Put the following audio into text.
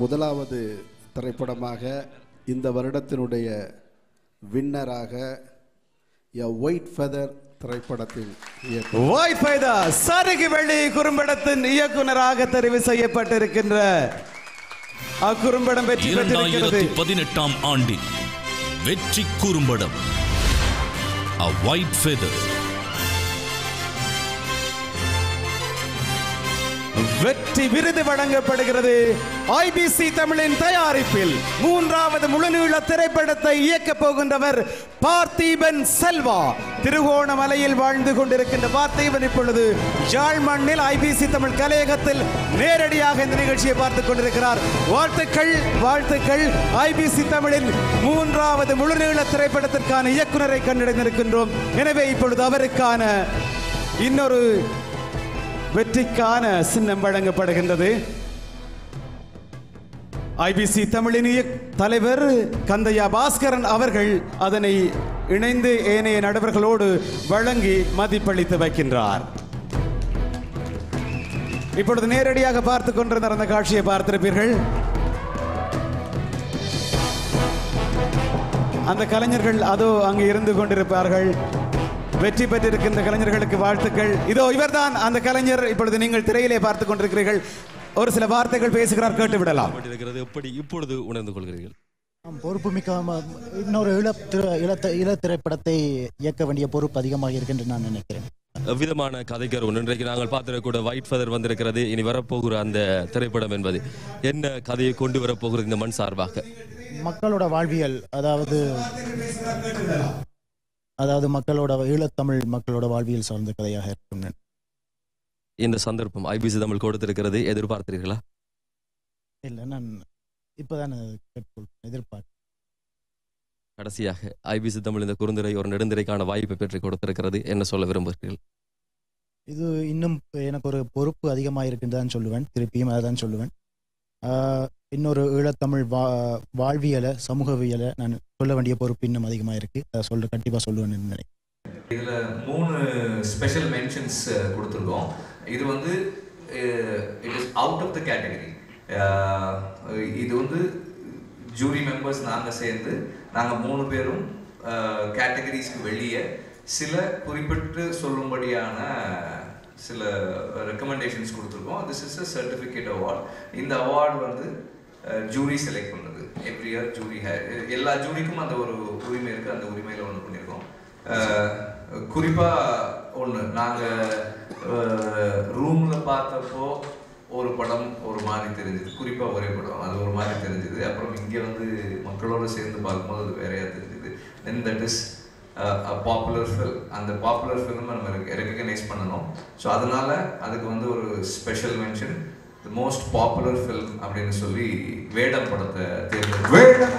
முதலாவது திரைப்படமாக இந்த வருடத்தினுடைய வின்னராக எ ஒயிட் ஃபெதர் திரைப்படத்தின் இயக்கம் ஒயிட் ஃபைதா சருகு வெள்ளி குறும்படத்தின் இயக்குனராக தெரிவு செய்யப்பட்டிருக்கின்ற அக்குறும்படம் வெற்றி பெற்றிருக்கிறது. பதினெட்டாம் ஆண்டின் வெற்றி குறும்படம் A White Feather. வெற்றி விருது வழங்கப்படுகிறது. ஐபிசி தமிழின் தயாரிப்பில் மூன்றாவது முழுநீள திரைப்படத்தை இயக்கப் போகின்றவர் பார்த்தீபன் செல்வா. திருகோணமலையில் வாழ்ந்து கொண்டிருக்கின்ற பார்த்தீபன் இப்பொழுது யாழ் மண்ணில் ஐபிசி தமிழ் கலையகத்தில் நேரடியாக இந்த நிகழ்ச்சியை பார்த்துக் கொண்டிருக்கிறார். வாழ்த்துக்கள் வாழ்த்துக்கள். ஐபிசி தமிழின் மூன்றாவது முழுநீள திரைப்படத்திற்கான இயக்குநரை கண்டடைந்திருக்கின்றோம். எனவே இப்பொழுது அவருக்கான இன்னொரு வெற்றிக்கான சின்னம் வழங்கப்படுகின்றது. ஐபிசி தமிழின் தலைவர் கந்தையா பாஸ்கரன் அவர்கள் அதனை இணைந்து ஏனைய நடுவர்களோடு வழங்கி மதிப்பளித்து வைக்கின்றார். இப்பொழுது நேரடியாக பார்த்துக் கொண்டிருந்த நடந்த காட்சியை பார்த்திருப்பீர்கள். அந்த கலைஞர்கள் அதோ அங்கு இருந்து கொண்டிருப்பார்கள். வெற்றி பெற்றிருக்கின்ற கலைஞர்களுக்கு வாழ்த்துக்கள். இதோ இவர்தான் அந்த கலைஞர். இப்பொழுது நீங்கள் திரையிலே பார்த்துக் கொண்டிருக்கிறீர்கள். ஒரு சில வார்த்தைகள் பேசுகிறார் கேட்டு விடலாம் இருக்கிறது எப்படி இப்பொழுது உணர்ந்து கொள்கிறீர்கள்? பொறுப்பு மிக்க இன்னொரு இள திரு- இளத்த இள திரைப்படத்தை இயக்க வேண்டிய பொறுப்பு அதிகமாக இருக்கு நான் நினைக்கிறேன். விதமான கதைக்கர் ஒன்று. இன்றைக்கு நாங்கள் பார்த்திருக்க கூட ஒயிட் ஃபெதர் வந்திருக்கிறது. இனி வரப்போகிற அந்த திரைப்படம் என்பது என்ன கதையை கொண்டு வரப்போகிறது இந்த மண் சார்பாக? மக்களோட வாழ்வியல் அதாவது அதாவது மக்களோட ஈழத்தமிழ் மக்களோட வாழ்வியல் சார்ந்த கதையாக இருக்கும். இந்த சந்தர்ப்பம் ஐபிசி தமிழ் கொடுத்திருக்கிறது எதிர்பார்த்தீர்களா? இல்லை நான் இப்போதான் எதிர்பார்க்கிறேன் கடைசியாக ஐபிசி தமிழ் இந்த குறுந்துரை ஒரு நெடுந்துரைக்கான வாய்ப்பை பெற்று கொடுத்திருக்கிறது. என்ன சொல்ல விரும்புகிறீர்கள்? இது இன்னும் எனக்கு ஒரு பொறுப்பு அதிகமாக இருக்குன்னு தான் சொல்லுவேன். திருப்பியும் அதை தான் சொல்லுவேன் இன்னொரு ஈழத்தமிழ் வா வாழ்வியலை சமூகவியலை நான் சொல்ல வேண்டிய பொறுப்பு இன்னும் அதிகமாக இருக்கு. அதை சொல்ல கண்டிப்பாக சொல்லுவேன் நினைக்கிறேன். இதில் மூணு ஸ்பெஷல் மென்ஷன்ஸ் கொடுத்துருக்கோம். இது வந்து it is out of the category இது வந்து ஜூரி மெம்பர்ஸ் நாங்கள் சேர்ந்து நாங்கள் மூணு பேரும் கேட்டகரிஸ்க்கு வெளியே சில குறிப்பிட்டு சொல்லும்படியான சில ரெக்கமெண்டேஷன்ஸ் கொடுத்துருக்கோம். This is a certificate award இந்த அவார்டு வந்து ஜூரி செலக்ட் பண்ணுறது எவ்ரி இயர் ஜூரி எல்லா ஜூரிக்கும் அந்த ஒரு உரிமை இருக்குது அந்த உரிமையில் ஒன்று பண்ணியிருக்கோம் குறிப்பாக ஒன்று நாங்கள் ரூமில் பார்த்தப்போ ஒரு படம் ஒரு மாதிரி தெரிஞ்சுது. குறிப்பாக ஒரே படம். அது ஒரு மாதிரி தெரிஞ்சுது. அப்புறம் இங்கே வந்து மக்களோடு சேர்ந்து பார்க்கும்போது அது வேறையாக தெரிஞ்சுது. Then that is popular film அந்த பாப்புலர் ஃபிலிமை நம்ம ரெக்கக்னைஸ் பண்ணணும். ஸோ அதனால் அதுக்கு வந்து ஒரு special mention the most popular film அப்படின்னு சொல்லி வேடம் படத்தை தேர்ந்தெடுத்து வேடம்